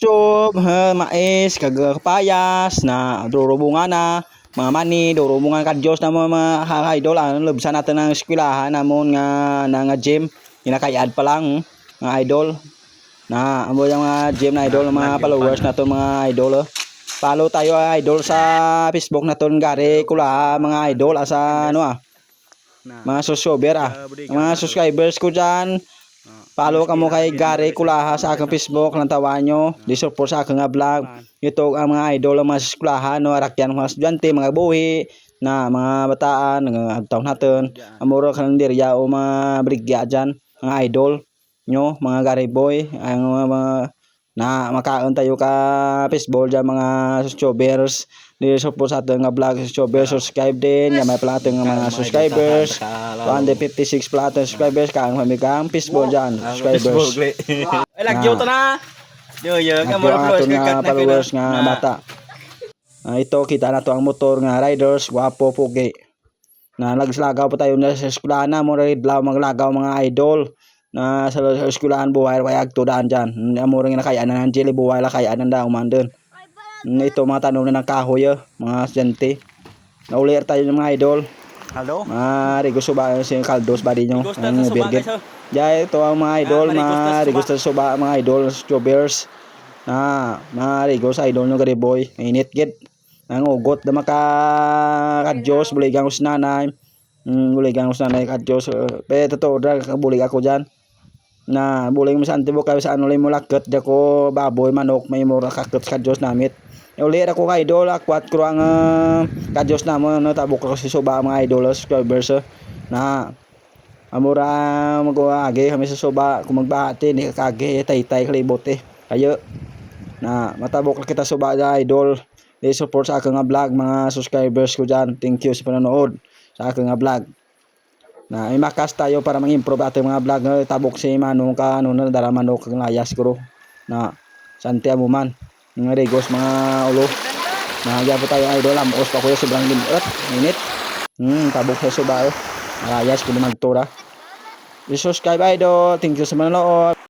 Chub, ha, mais, kag kapayas, na durubungan na, mga mani, durubungan ka Diyos na mga, mga ka-idol, ano, lubsan natin ng eskwelahan namon nga, na nga gym, kinakayad pa lang, mga idol. Na, amo yung mga gym na idol, mga followers na to mga idol, oh. Follow tayo ah, idol sa Facebook na to, gari, kula, mga idol, asa, ano ah, mga subscriber ah. Mga subscribers ko dyan, follow ka mo kay Gary Kulaha sa akong Facebook, lang tawan nyo, di support sa akong vlog. Ito ang mga idol ang mga eskwelahan, no, arakyan mga estudyante, mga buhi, na mga bataan, nga agtaw natin, amuro ka ng dirya o mga brigya dyan, mga idol nyo, mga Gary Boy, ang mga, mga na makaon tayo ka baseball dyan mga subscribers. Di support sa ating nga vlog subscribers subscribe din. Yan may pala ating mga subscribers. 156 pala ating subscribers. Kang pamigang baseball dyan subscribers. Ay, lagyo to na. Yo, yo, Nga ang ato nga followers nga bata. Ah, ito kita na to ang motor nga riders. Gwapo pugi na nagslagaw pa tayo na sa eskwelahan na mo ridlaw maglagaw mga idol na sa, eskwelahan buhay kaya agtudaan dyan amo rin nakayaan na ng jelly buhay la kayaan na daw man dun Mm, ito mga tanong na ng kahoy ah, mga estudyante naulir tayo ng mga idol Hello? mga rigos suba si kaldos ba din nyo Gusto ang birgit Jaya ito ang mga idol, Ah, marigos na mga suba. mga idol, strawberries. Na, mga rigos idol nyo gari boy. Init git. Ang ugot na maka kadyos, buligang us nanay. Mm, buligang us nanay kadyos. Pero totoo dra bulig ako diyan. Na bulig mo sa antibo kayo sa ano mo lakot ko baboy manok may mura kakot sa kadyos namit. E, Uli ako ka idol, akwat ko ang uh, kadyos na mo, no, tabok ko si suba mga idol, subscribers. uh, na Amura mag-agi kami sa soba kung magbahati ni kakagi tay-tay kalibote. Kayo na matabok kita soba da idol. Di support sa akong nga vlog mga subscribers ko dyan. Thank you sa panonood sa akong nga vlog. Na may makas tayo para mang-improve ating mga vlog. Tabok si Manong ka ano na dara manok kang layas ko na sante mo man. Mga rigos mga ulo. Na po tayo idol amos pa ko sobrang limot. Init. Hmm, tabok sa soba. Oh. Layas ko magtura. I-subscribe idol. Thank you sa manonood.